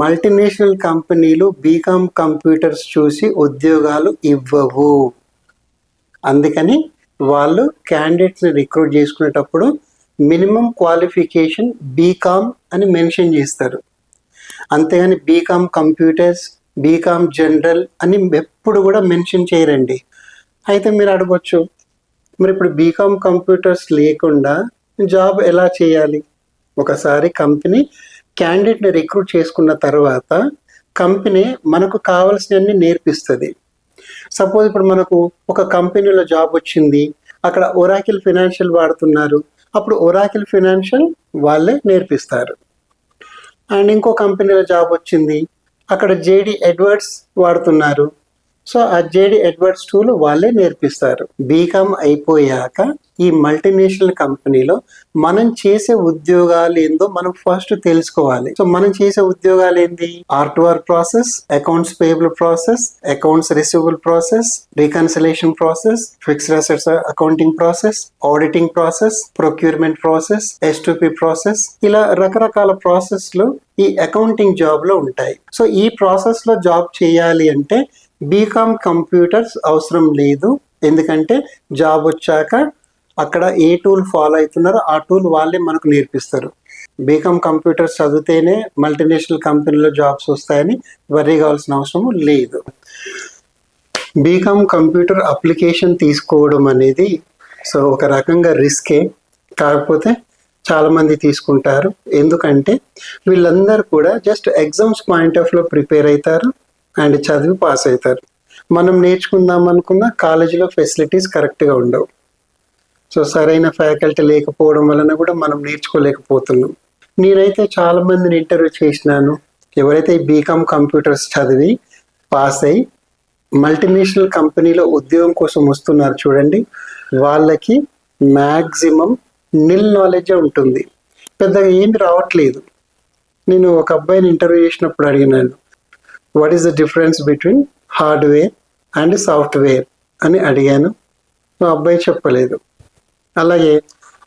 Multinational కంపెనీలు BCom computers చూసి ఉద్యోగాలు ఇవ్వవు. అందుకని వాళ్ళు క్యాండిడేట్స్ని రిక్రూట్ చేసుకునేటప్పుడు మినిమం క్వాలిఫికేషన్ బీకామ్ అని మెన్షన్ చేస్తారు. అంతేగాని బీకామ్ కంప్యూటర్స్ బీకామ్ జనరల్ అని ఎప్పుడు కూడా మెన్షన్ చేయరండి. అయితే మీరు అడగచ్చు మరి ఇప్పుడు బీకామ్ కంప్యూటర్స్ లేకుండా జాబ్ ఎలా చేయాలి? ఒకసారి కంపెనీ క్యాండిడేట్ని రిక్రూట్ చేసుకున్న తర్వాత కంపెనీ మనకు కావాల్సినవన్నీ నేర్పిస్తుంది. సపోజ్ ఇప్పుడు మనకు ఒక కంపెనీలో జాబ్ వచ్చింది అక్కడ ఒరాకిల్ ఫినాన్షియల్ వాడుతున్నారు అప్పుడు ఒరాకిల్ ఫినాన్షియల్ వాళ్ళే నేర్పిస్తారు. అండ్ ఇంకో కంపెనీలో జాబ్ వచ్చింది అక్కడ జేడి ఎడ్వర్డ్స్ వాడుతున్నారు సో ఆ జేడి ఎడ్వర్డ్స్ టూల్ వాళ్ళే నేర్పిస్తారు. బీకామ్ అయిపోయాక ఈ మల్టీనేషనల్ కంపెనీలో మనం చేసే ఉద్యోగాలు ఏందో మనం ఫస్ట్ తెలుసుకోవాలి. సో మనం చేసే ఉద్యోగాలు ఏంది? Art work process accounts payable process accounts receivable process reconciliation process fixed assets accounting process auditing process procurement process S process ఇలా రకరకాల ప్రాసెస్లు ఈ అకౌంటింగ్ జాబ్లో ఉంటాయి. సో ఈ ప్రాసెస్లో జాబ్ చేయాలి అంటే బీకామ్ కంప్యూటర్స్ అవసరం లేదు. ఎందుకంటే జాబ్ వచ్చాక అక్కడ ఏ టూల్ ఫాలో అవుతున్నారో ఆ టూల్ వాళ్ళే మనకు నేర్పిస్తారు. బీకామ్ కంప్యూటర్స్ చదివితేనే మల్టీనేషనల్ కంపెనీలో జాబ్స్ వస్తాయని వరీ కావాల్సిన అవసరం లేదు. బీకామ్ కంప్యూటర్ అప్లికేషన్ తీసుకోవడం అనేది సో ఒక రకంగా రిస్కే కాకపోతే చాలామంది తీసుకుంటారు. ఎందుకంటే వీళ్ళందరూ కూడా జస్ట్ ఎగ్జామ్స్ పాయింట్ ఆఫ్లో ప్రిపేర్ అవుతారు. అండ్ చదివి పాస్ అవుతారు. మనం నేర్చుకుందాం అనుకున్న కాలేజీలో ఫెసిలిటీస్ కరెక్ట్గా ఉండవు. సో సరైన ఫ్యాకల్టీ లేకపోవడం వలన కూడా మనం నేర్చుకోలేకపోతున్నాం. నేనైతే చాలా మందిని ఇంటర్వ్యూ చేసినాను. ఎవరైతే బీకామ్ కంప్యూటర్స్ చదివి పాస్ అయ్యి మల్టీనేషనల్ కంపెనీలో ఉద్యోగం కోసం వస్తున్నారు చూడండి వాళ్ళకి మ్యాక్సిమం నిల్ నాలెడ్జే ఉంటుంది. పెద్దగా ఏమి రావట్లేదు. నేను ఒక అబ్బాయిని ఇంటర్వ్యూ చేసినప్పుడు అడిగినాను what is the difference between hardware and software అని అడిగాను. మా అబ్బాయి చెప్పలేదు. అలాగే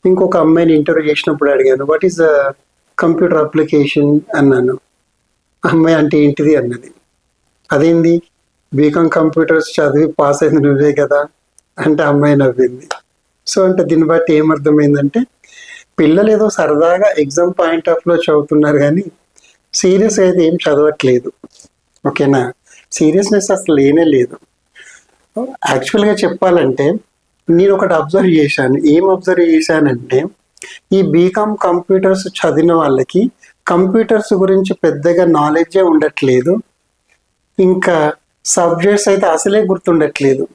ఇంకొక అమ్మాయిని ఇంటర్వ్యూ చేసినప్పుడు అడిగాను what is the computer application అన్నాను. అమ్మాయి అంటే ఏంటిది? అన్నది. అదేంది? బీకామ్ కంప్యూటర్స్ చదివి పాస్ అయింది నువ్వే కదా? అంటే అమ్మాయి నవ్వింది. సో అంటే దీన్ని బట్టి ఏమర్థమైందంటే పిల్లలు ఏదో సరదాగా ఎగ్జామ్ పాయింట్ ఆఫ్లో చదువుతున్నారు కానీ సీరియస్ అయితే ఏం చదవట్లేదు. ఓకేనా? సీరియస్నెస్ అసలు లేనే లేదు. యాక్చువల్గా చెప్పాలంటే నేను ఒకటి అబ్జర్వ్ చేశాను. ఏం అబ్జర్వ్ చేశానంటే ఈ బీకామ్ కంప్యూటర్స్ చదివిన వాళ్ళకి కంప్యూటర్స్ గురించి పెద్దగా నాలెడ్జే ఉండట్లేదు. ఇంకా సబ్జెక్ట్స్ అయితే అసలే గుర్తుండట్లేదు.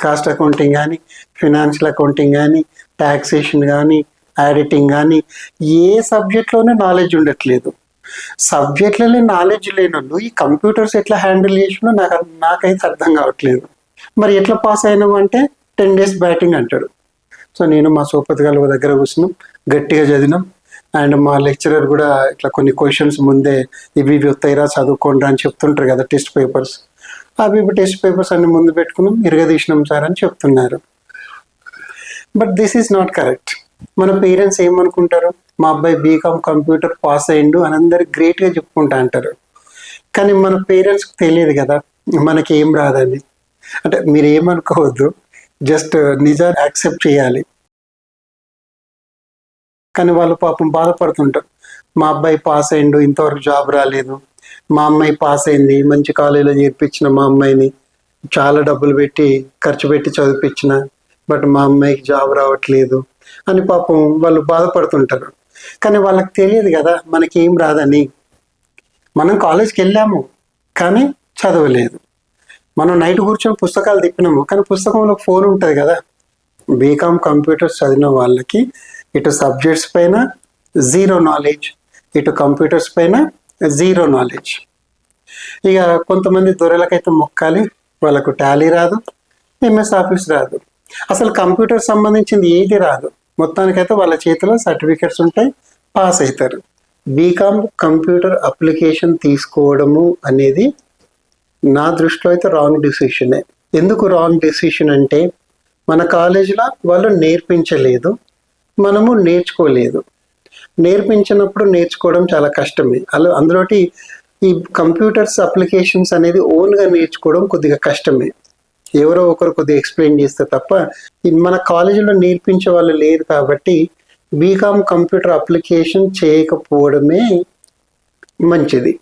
కాస్ట్ అకౌంటింగ్ కానీ ఫినాన్షియల్ అకౌంటింగ్ కానీ ట్యాక్సేషన్ కానీ ఆడిటింగ్ కానీ ఏ సబ్జెక్ట్లోనే నాలెడ్జ్ ఉండట్లేదు. సబ్జెక్ట్లలో నాలెడ్జ్ లేనోళ్ళు ఈ కంప్యూటర్స్ ఎట్లా హ్యాండిల్ చేసినా నాకు నాకైతే అర్థం కావట్లేదు. మరి ఎట్లా పాస్ అయినావు అంటే టెన్ డేస్ బ్యాటింగ్ అంటాడు. సో నేను మా సోపతి గారి దగ్గర కూర్చున్నాం గట్టిగా చదివినాం. అండ్ మా లెక్చరర్ కూడా ఇట్లా కొన్ని క్వశ్చన్స్ ముందే ఇవి ఇవి వస్తాయిరా చదువుకోండి అని చెప్తుంటారు కదా టెస్ట్ పేపర్స్ అవి ఇవి టెస్ట్ పేపర్స్ అన్ని ముందు పెట్టుకున్నాం ఇరగదీసినాం సార్ అని చెప్తున్నారు. But this is not correct మన పేరెంట్స్ ఏమనుకుంటారు? మా అబ్బాయి బీకామ్ కంప్యూటర్ పాస్ అయ్యిండు అని అందరు గ్రేట్గా చెప్పుకుంటా అంటారు. కానీ మన పేరెంట్స్కి తెలియదు కదా మనకి ఏం రాదని అంటే మీరు ఏమనుకోవద్దు జస్ట్ నిజాన్ని యాక్సెప్ట్ చేయాలి. కానీ వాళ్ళు పాపం బాధపడుతుంటారు. మా అబ్బాయి పాస్ అయ్యిండు ఇంతవరకు జాబ్ రాలేదు. మా అమ్మాయి పాస్ అయింది మంచి కాలేజీలో చేర్పించిన మా అమ్మాయిని చాలా డబ్బులు పెట్టి ఖర్చు పెట్టి చదివిపించిన బట్ మా అమ్మాయికి జాబ్ రావట్లేదు. అని పాపం వాళ్ళు బాధపడుతుంటారు. కానీ వాళ్ళకి తెలియదు కదా మనకి ఏం రాదని. మనం కాలేజ్కి వెళ్ళాము కానీ చదవలేదు. మనం నైట్ కూర్చొని పుస్తకాలు తిప్పినాము కానీ పుస్తకంలో ఫోన్ ఉంటుంది కదా. బీకామ్ కంప్యూటర్స్ చదివిన వాళ్ళకి ఇటు సబ్జెక్ట్స్ పైన జీరో నాలెడ్జ్ ఇటు కంప్యూటర్స్ పైన జీరో నాలెడ్జ్. ఇక కొంతమంది దొరలకైతే మొక్కాలి వాళ్ళకు టాలీ రాదు ఎంఎస్ ఆఫీస్ రాదు. అసలు కంప్యూటర్ సంబంధించింది ఏది రాదు. మొత్తానికైతే వాళ్ళ చేతిలో సర్టిఫికెట్స్ ఉంటాయి పాస్ అవుతారు బీకామ్ కంప్యూటర్ అప్లికేషన్ తీసుకోవడము అనేది నా దృష్టిలో అయితే రాంగ్ డెసిషనే. ఎందుకు రాంగ్ డెసిషన్ అంటే మన కాలేజీలో వాళ్ళు నేర్పించలేదు మనము నేర్చుకోలేదు. నేర్పించినప్పుడు నేర్చుకోవడం చాలా కష్టమే. అలా అందులోటి ఈ కంప్యూటర్స్ అప్లికేషన్స్ అనేది ఓన్గా నేర్చుకోవడం కొద్దిగా కష్టమే. ఎవరో ఒకరు కొద్దిగా ఎక్స్ప్లెయిన్ చేస్తే తప్ప ఇది మన కాలేజీలో నేర్పించే వాళ్ళు లేరు కాబట్టి బీకామ్ కంప్యూటర్ అప్లికేషన్ చేయకపోవడమే మంచిది.